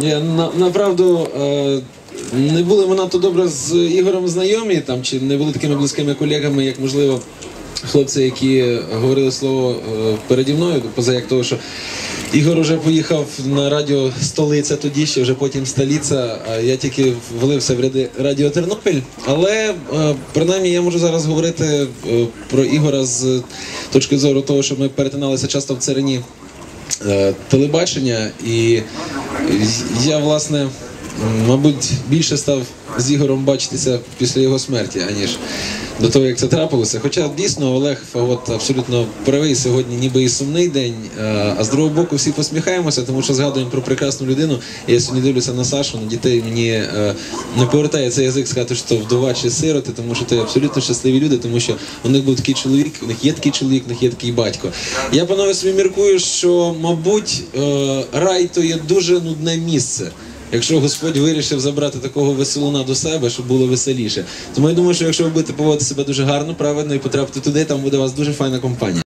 Ні, на, направду е, не були ми надто добре з Ігорем знайомі там, чи не були такими близькими колегами, як можливо. Хлопці, які говорили слово е, переді мною, поза як того, що Ігор вже поїхав на радіо столиця тоді ще, вже потім столиця, а я тільки влився в Радіо Тернопіль. Але е, принаймні я можу зараз говорити про Ігора з точки зору того, що ми перетиналися часто в царині телебачення, і я, власне, мабуть, більше став з Ігорем бачитися після його смерті, аніж до того, як це трапилося. Хоча дійсно Олег Фагот абсолютно правий сьогодні, ніби і сумний день. е, А з другого боку, всі посміхаємося, тому що згадуємо про прекрасну людину. Я сьогодні дивлюся на Сашу, на дітей. Мені е, не повертає цей язик сказати, що вдова чи сироти, тому що це абсолютно щасливі люди, тому що у них був такий чоловік, у них є такий чоловік, у них є такий батько. Я панове собі міркую, що мабуть е, рай то є дуже нудне місце. Якщо Господь вирішив забрати такого веселуна до себе, щоб було веселіше. Тому я думаю, що якщо ви будете поводити себе дуже гарно, правильно і потрапити туди, там буде у вас дуже файна компанія.